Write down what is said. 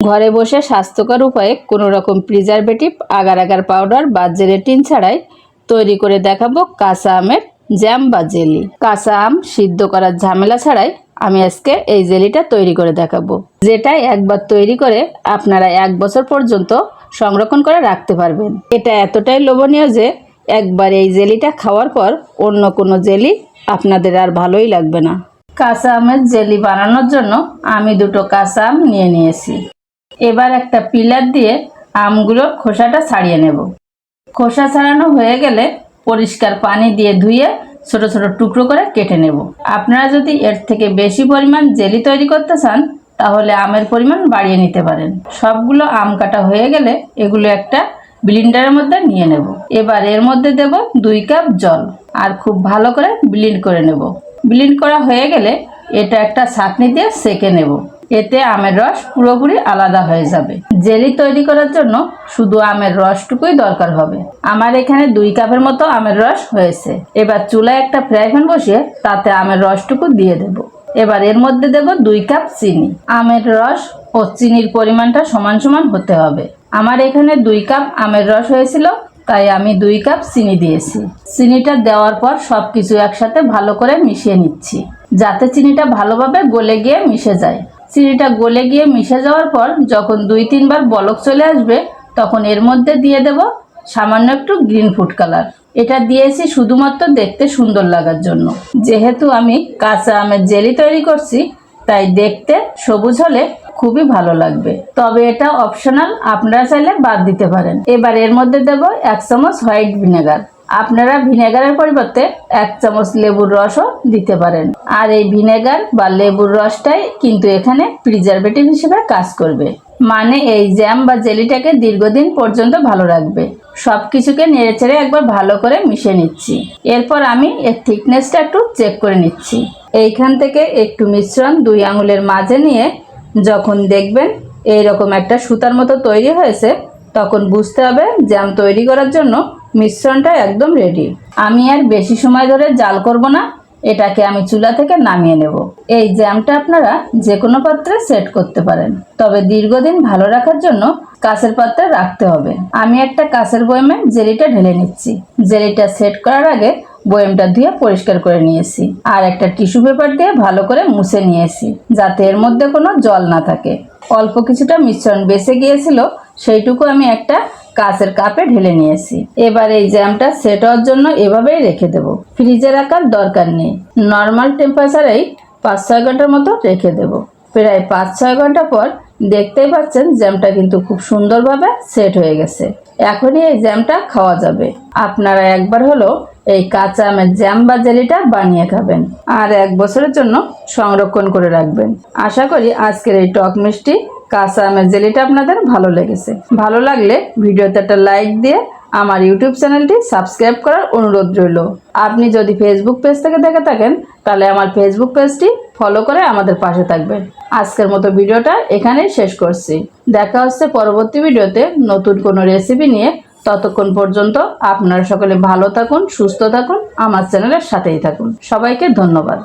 ঘরে বসে স্বাস্থ্যকর উপায়ে কোনো রকম প্রিজারভেটিভ আগার আগার পাউডার বা জেলেটিন ছাড়াই তৈরি করে দেখাবো কাঁচা আমের জ্যাম বা জেলি কাঁচা আম সিদ্ধ করার ঝামেলা ছাড়াই আমি আজকে এই জেলিটা তৈরি করে দেখাবো, যেটা একবার তৈরি করে আপনারা এক বছর পর্যন্ত সংরক্ষণ করে রাখতে পারবেন। এটা এতটাই লোভনীয় যে একবার এই জেলিটা খাওয়ার পর অন্য কোনো জেলি আপনাদের আর ভালোই লাগবে না। কাঁচা আমের জেলি বানানোর জন্য আমি দুটো কাঁচা আম নিয়ে নিয়েছি। এবার একটা পিলার দিয়ে আমগুলোর খোসাটা ছাড়িয়ে নেব। খোসা ছাড়ানো হয়ে গেলে পরিষ্কার পানি দিয়ে ধুয়ে ছোট ছোট টুকরো করে কেটে নেব। আপনারা যদি এর থেকে বেশি পরিমাণ জেলি তৈরি করতে চান, তাহলে আমের পরিমাণ বাড়িয়ে নিতে পারেন। সবগুলো আম কাটা হয়ে গেলে এগুলো একটা ব্লিন্ডারের মধ্যে নিয়ে নেব। এবার এর মধ্যে দেব দুই কাপ জল আর খুব ভালো করে ব্লিন্ড করে নেব। ব্লিন্ড করা হয়ে গেলে এটা একটা ছাঁকনি দিয়ে সেকে নেব। এতে আমের রস পুরোপুরি আলাদা হয়ে যাবে। জেলি তৈরি করার জন্য শুধু আমের রসটুকুই দরকার হবে। আমার এখানে দুই কাপের মতো আমের রস হয়েছে। এবার চুলায় একটা ফ্রাই প্যান বসিয়ে তাতে আমের রসটুকু দিয়ে দেব। এবার এর মধ্যে দেব দুই কাপ চিনি। আমের রস ও চিনির পরিমাণটা সমান সমান হতে হবে। আমার এখানে দুই কাপ আমের রস হয়েছিল, তাই আমি দুই কাপ চিনি দিয়েছি। চিনিটা দেওয়ার পর সব কিছু একসাথে ভালো করে মিশিয়ে নিচ্ছি, যাতে চিনিটা ভালোভাবে গলে গিয়ে মিশে যায়। চিনিটা গলে গিয়ে মিশে যাওয়ার পর যখন দুই তিনবার বলক চলে আসবে, তখন এর মধ্যে দিয়ে দেব সামান্য একটু গ্রিন ফুড কালার। এটা দিয়েছি শুধুমাত্র দেখতে সুন্দর লাগার জন্য। যেহেতু আমি কাঁচা আমের জেলি তৈরি করছি, তাই দেখতে সবুজ হলে খুবই ভালো লাগবে। তবে এটা অপশনাল, আপনারা চাইলে বাদ দিতে পারেন। এবার এর মধ্যে দেব এক চামচ হোয়াইট ভিনেগার। আপনারা ভিনেগারের পরিবর্তে এক চামচ লেবুর রসও দিতে পারেন। আর এই ভিনেগার বা লেবুর রসটাই কিন্তু এখানে প্রিজারভেটিভ হিসেবে কাজ করবে। মানে এই জ্যাম বা জেলিটাকে দীর্ঘদিন পর্যন্ত ভালো রাখবে। সব কিছুকে নেড়েচেড়ে একবার ভালো করে মিশিয়ে নিচ্ছি। এরপর আমি এর থিকনেসটা একটু চেক করে নিচ্ছি। এইখান থেকে একটু মিশ্রণ দুই আঙুলের মাঝে নিয়ে যখন দেখবেন এইরকম একটা সুতার মতো তৈরি হয়েছে, তখন বুঝতে হবে জ্যাম তৈরি করার জন্য মিশ্রণটা একদম রেডি আমি আর বেশি সময় ধরে জাল করব না, এটাকে আমি চুলা থেকে নামিয়ে নেব। এই জ্যামটা আপনারা যে কোনো পাত্রে সেট করতে পারেন। তবে দীর্ঘদিন ভালো রাখার জন্য কাঁচের পাত্রে রাখতে হবে। আমি একটা কাঁচের বয়মে জেলিটা ঢেলে নিচ্ছি। জেলিটা সেট করার আগে বয়মটা ধুয়ে পরিষ্কার করে নিয়েছি। আর একটা টিস্যু পেপার দিয়ে ভালো করে মুছে নিয়েছি, যাতে এর মধ্যে কোনো জল না থাকে। অল্প কিছুটা মিশ্রণ বেঁচে গিয়েছিল, সেইটুকু আমি একটা কাঁচের কাপে ঢেলে নিয়েছি। এবার এই জ্যামটা সেট হওয়ার জন্য এভাবেই রেখে দেব। ফ্রিজে রাখার দরকার নেই। নর্মাল টেম্পারেচারেই পাঁচ ছয় ঘণ্টার মতো রেখে দেব। প্রায় পাঁচ ছয় ঘণ্টা পর দেখতেই পাচ্ছেন জ্যামটা কিন্তু খুব সুন্দরভাবে সেট হয়ে গেছে। এখনই এই জ্যামটা খাওয়া যাবে। আপনারা একবার হলো এই কাঁচা আমের জ্যাম বা জেলিটা বানিয়ে খাবেন আর এক বছরের জন্য সংরক্ষণ করে রাখবেন। আশা করি আজকের এই টক মিষ্টি কাঁচা আমের জেলিটা আপনাদের ভালো লেগেছে। ভালো লাগলে ভিডিওতে একটা লাইক দিয়ে আমার ইউটিউব চ্যানেলটি সাবস্ক্রাইব করার অনুরোধ রইল। আপনি যদি ফেসবুক পেজ থেকে দেখে থাকেন, তাহলে আমার ফেসবুক পেজটি ফলো করে আমাদের পাশে থাকবেন। আজকের মতো ভিডিওটা এখানেই শেষ করছি। দেখা হচ্ছে পরবর্তী ভিডিওতে নতুন কোনো রেসিপি নিয়ে। ততক্ষণ পর্যন্ত আপনারা সকলে ভালো থাকুন, সুস্থ থাকুন, আমার চ্যানেলের সাথেই থাকুন। সবাইকে ধন্যবাদ।